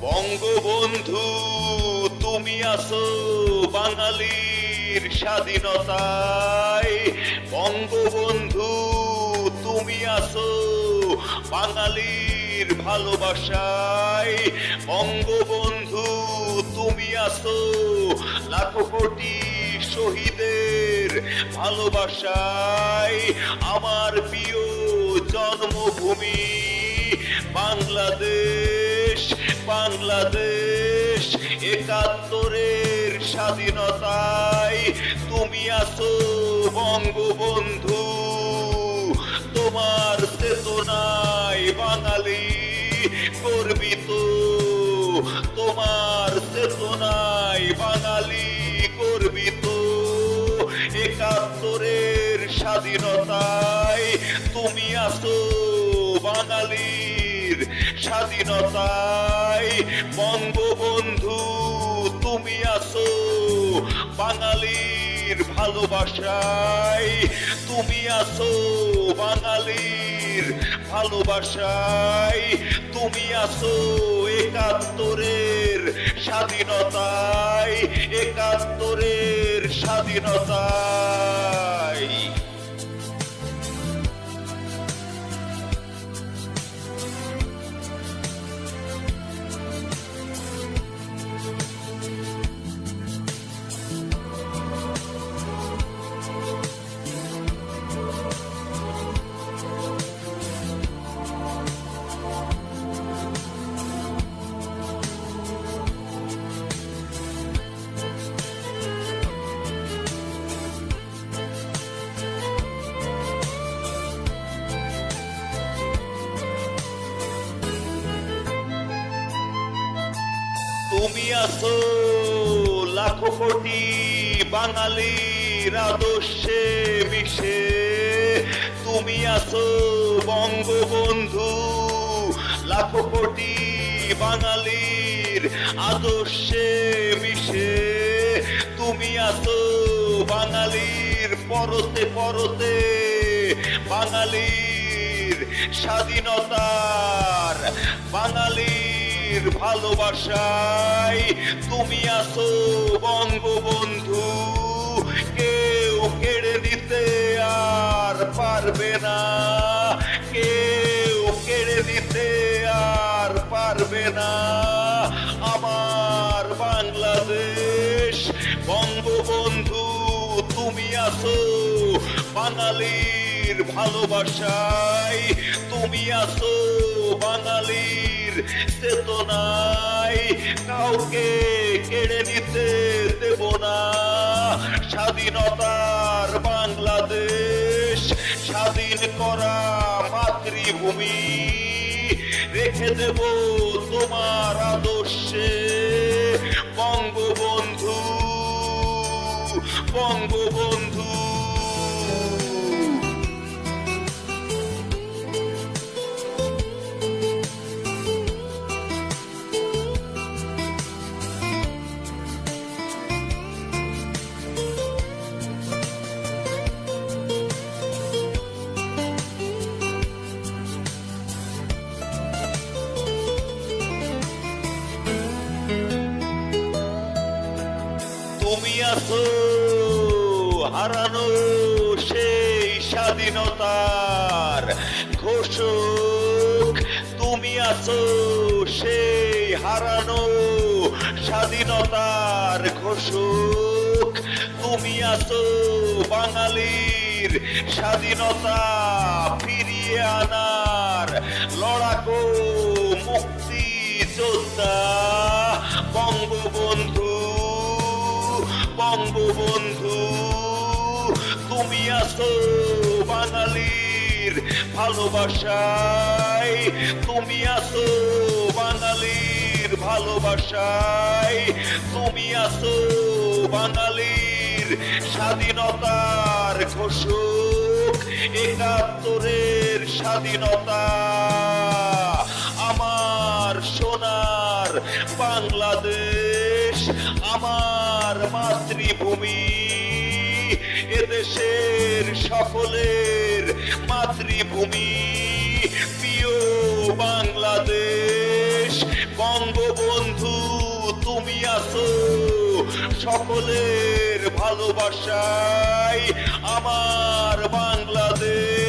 বঙ্গবন্ধু, তুমি আসো বাঙালির স্বাধীনতায়। বঙ্গবন্ধু, তুমি আসো বাঙালির ভালোবাসায়। বঙ্গবন্ধু, তুমি আসো লাখো কোটি শহীদের ভালোবাসায়। আমার প্রিয় জন্মভূমি বাংলাদেশ। বাংলাদেশ, একাত্তরের স্বাধীনতায় তুমি আসো বঙ্গবন্ধু। তোমার চেতনায় বাঙালি গর্বিত। তোমার চেতনায় বাঙালি গর্বিত। একাত্তরের স্বাধীনতায় তুমি আসো বাঙালির স্বাধীনতায় বঙ্গবন্ধু, তুমি আসো বাঙালির ভালোবাসায়। তুমি আসো বাঙালির ভালোবাসায়। তুমি আসো একাত্তরের স্বাধীনতায় একাত্তরের স্বাধীনতায়। তুমি আসো লাখো কোটি বাঙালির আদর্শে মিশে। তুমি আসো বঙ্গবন্ধু লাখো কোটি বাঙালির আদর্শে মিশে। তুমি আসো বাঙালির পরতে পরতে বাঙালির স্বাধীনতার বাঙালির ভালোবাসায় তুমি আসো বঙ্গবন্ধু। কেউ কেড়ে দিতে আর পারবে না। কেউ কেড়ে দিতে আর পারবে না। আমার বাংলাদেশ, বঙ্গবন্ধু, তুমি আসো বাঙালির ভালোবাসায়। তুমি আসো বাঙালির চেতনায় কাউকে কেড়ে নিতে দেব না। স্বাধীনতার বাংলাদেশ, স্বাধীন করা মাতৃভূমি। রেখে দেব তোমার আদর্শে। বঙ্গবন্ধু বঙ্গবন্ধু তুমি আছো, হারানো সেই স্বাধীনতার ঘোষক। তুমি আছো সেই হারানো স্বাধীনতার ঘোষক। তুমি আছো বাঙালির স্বাধীনতা ফিরিয়ে আনার লড়াকো মুক্তি যোদ্ধা বঙ্গবন্ধু বঙ্গবন্ধু, তুমি আসো বাঙালির ভালোবাসায়। তুমি আসো বাঙালির ভালোবাসায়। তুমি আসো বাঙালির স্বাধীনতার ঘোষক। একাত্তরের স্বাধীনতা। আমার সোনার বাংলাদেশ। আমার মাতৃভূমি এদেশের সকলের মাতৃভূমি প্রিয় বাংলাদেশ বঙ্গবন্ধু তুমি আছো সকলের ভালোবাসায় আমার বাংলাদেশ।